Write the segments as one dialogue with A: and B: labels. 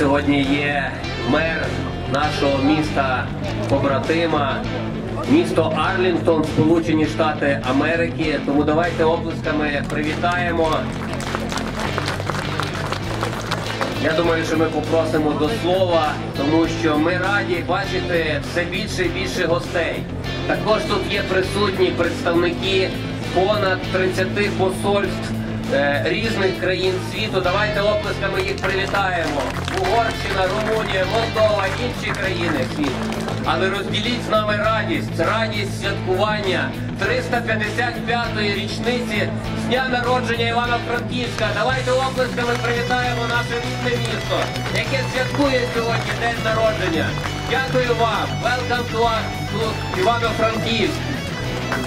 A: Сьогодні є мер нашого міста побратима, місто Арлінгтон, Сполучені Штати Америки. Тому давайте оплесками привітаємо. Я думаю, що ми попросимо до слова, тому що ми раді бачити все більше і більше гостей. Також тут є присутні представники понад 30 посольств різних країн світу. Давайте оплесками їх привітаємо. Угорщина, Румунія, Молдова, інші країни світу. Але розділіть з нами радість, радість святкування 355-ї річниці з дня народження Івано-Франківська. Давайте оплесками привітаємо наше рідне місто, яке святкує сьогодні день народження. Дякую вам. Welcome to, to Івано-Франківськ.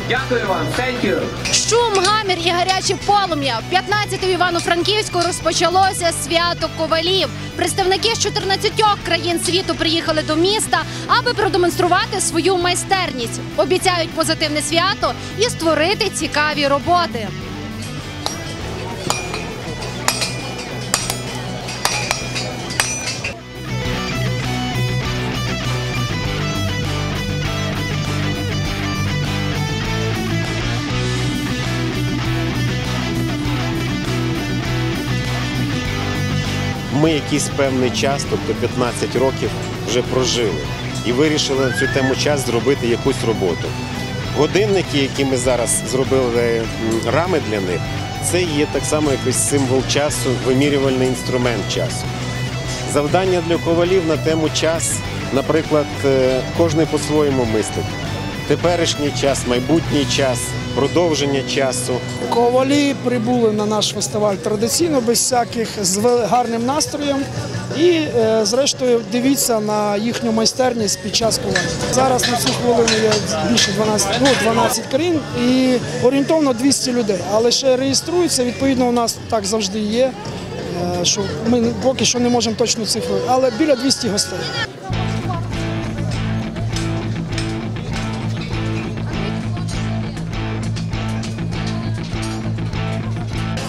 A: Дякую вам. Thank you.
B: Шум, гамір і гаряче полум'я. В 15 Івано-Франківську розпочалося свято ковалів. Представники з 14 країн світу приїхали до міста, аби продемонструвати свою майстерність. Обіцяють позитивне свято і створити цікаві роботи.
C: Ми якийсь певний час, тобто 15 років, вже прожили і вирішили на цю тему час зробити якусь роботу. Годинники, які ми зараз зробили рами для них, це є так само якийсь символ часу, вимірювальний інструмент часу. Завдання для ковалів на тему час, наприклад, е, кожен по-своєму мислить. Теперішній час, майбутній час, продовження часу.
D: Ковалі прибули на наш фестиваль традиційно, без всяких з гарним настроєм. І, е, зрештою, дивіться на їхню майстерність під час коваль. Зараз на цю хвилину є більше 12, ну, 12 країн і орієнтовно 200 людей. Але ще реєструються, відповідно, у нас так завжди є. е, Що ми поки що не можемо точну цифру, але біля 200 гостей.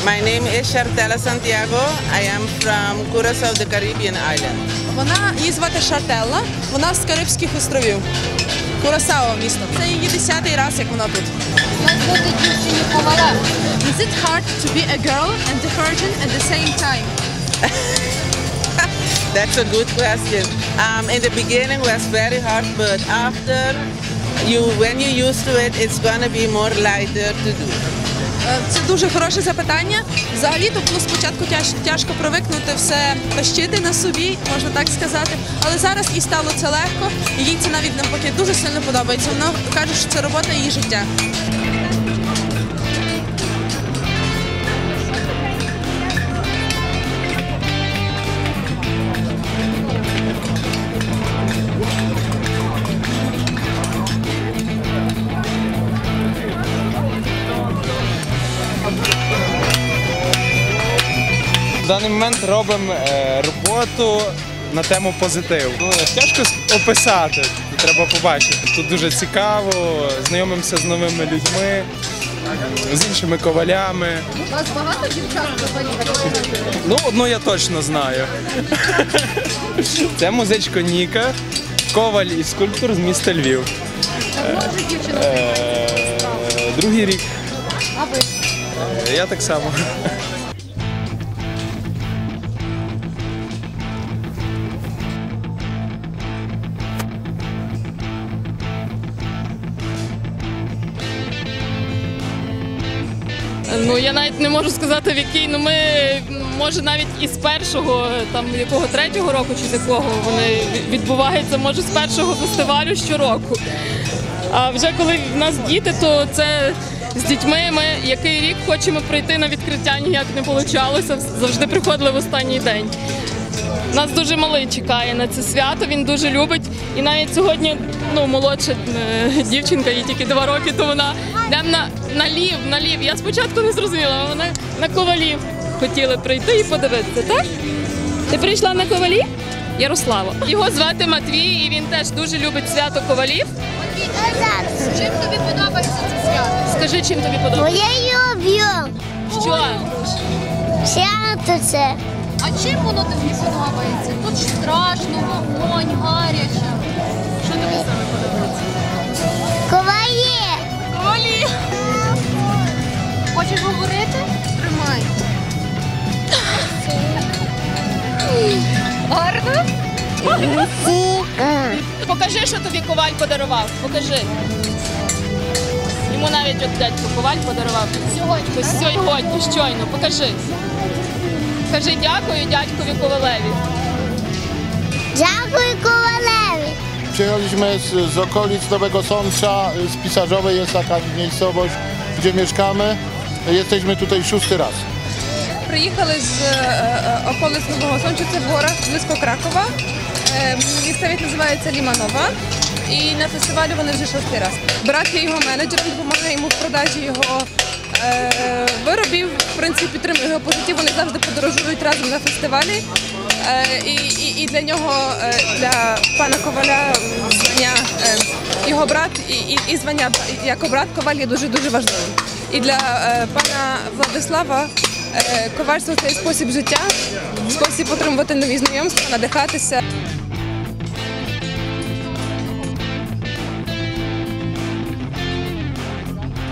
E: My name is Chartella Santiago. I am from Curacao, the Caribbean island.
F: Вона її звати Шартелла. Вона з Карибських островів. Курасао місто. Це її десятий раз, як вона тут. Is it hard to be a girl and a virgin at the same time?
E: That's a good question. Um, in the beginning was very hard, but after you, when you used to it, it's gonna be more lighter to do.
F: Е, Це дуже хороше запитання. Взагалі то було спочатку тяжко привикнути все тащити на собі, можна так сказати. Але зараз їй стало це легко, і їй це навіть навпаки дуже сильно подобається. Вона каже, що це робота її життя.
G: Даний момент робимо е, роботу на тему позитив. Тяжко описати, треба побачити. Тут дуже цікаво, знайомимося з новими людьми, з іншими ковалями.
B: У вас багато дівчат
G: Ну, одну я точно знаю. Це музичко Ніка, коваль і скульптор з міста Львів. Е, Другий рік.
B: А ви?
G: Е, Я так само.
H: Ну я навіть не можу сказати в який. Ну ми може навіть із першого, там якого третього року чи з якого вони відбуваються, може з першого фестивалю щороку. А вже коли в нас діти, то це з дітьми ми який рік хочемо прийти на відкриття, ніяк не вийшло. Завжди приходили в останній день. Нас дуже малий чекає на це свято, він дуже любить. І навіть сьогодні ну, молодша е, дівчинка, їй тільки два роки, то вона йдемо на, на лів, на лів. Я спочатку не зрозуміла, вона на ковалів хотіли прийти і подивитися, так? Ти прийшла на ковалі? Ярослава. Його звати Матвій, і він теж дуже любить свято ковалів.
B: Чим тобі подобається це свято?
H: Скажи, чим тобі подобається?
I: Я люблю.
H: Що?
I: Свято це.
B: А чим воно тобі подобається? Тут страшно, вогонь, гаряче. Що тобі саме подобається?
I: Коває.
B: Олі! Хочеш говорити? Тримай. Гарно?
H: Покажи, що тобі коваль подарував. Покажи. Йому навіть от дядько коваль подарував. Сьогодні. Сьогодні, щойно. Покажи. Кажи дякую дядькові ковалеві.
I: Дякую ковалеві.
J: Przyjechaliśmy z, z okolic Nowego Sącza, z Pisarzowej jest taka miejscowość, gdzie mieszkamy. Jesteśmy tutaj szósty raz.
F: Приїхали з е, е, околиць Нового Сонча, це гора близько Кракова. Е, Місцевість називається Ліманова. І на фестивалі вони вже шостий раз. Брат є його менеджером, допомагає йому в продажі його е, виробів. В принципі, підтримує його по житті. Вони завжди подорожують разом на фестивалі. Е, і, і, і для нього, е, для пана Коваля, звання е, його брат і, і, звання як брат Коваль є дуже дуже важливим. І для пана Владислава ковальство це спосіб життя, спосіб отримувати нові знайомства, надихатися.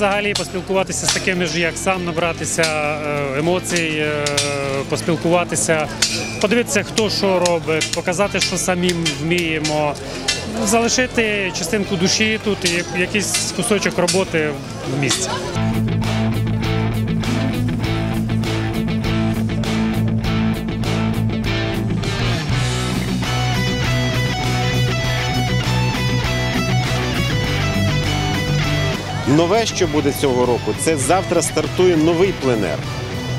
K: Взагалі поспілкуватися з такими ж, як сам, набратися е, емоцій, е, поспілкуватися, подивитися, хто що робить, показати, що самі вміємо, залишити частинку душі тут і якийсь кусочок роботи в місці.
C: Нове, що буде цього року, це завтра стартує новий пленер,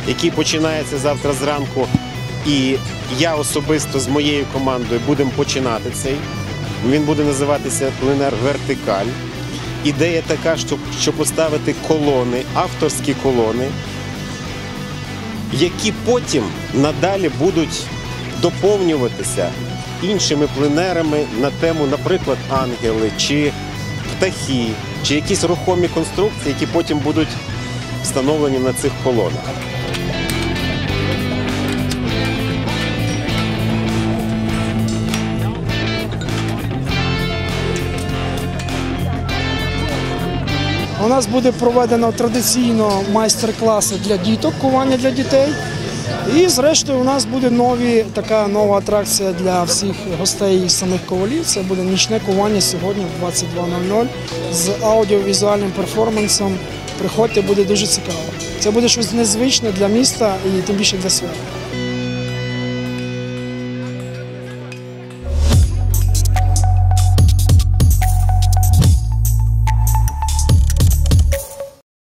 C: який починається завтра зранку. І я особисто з моєю командою будемо починати цей. Він буде називатися пленер Вертикаль. Ідея така, щоб, поставити колони, авторські колони, які потім надалі будуть доповнюватися іншими пленерами на тему, наприклад, ангели чи птахи, чи якісь рухомі конструкції, які потім будуть встановлені на цих колонах.
D: У нас буде проведено традиційно майстер-класи для діток, кування для дітей. І зрештою у нас буде нові, така нова атракція для всіх гостей і самих ковалів. Це буде нічне кування сьогодні в 22.00 з аудіовізуальним перформансом. Приходьте, буде дуже цікаво. Це буде щось незвичне для міста і тим більше для свята.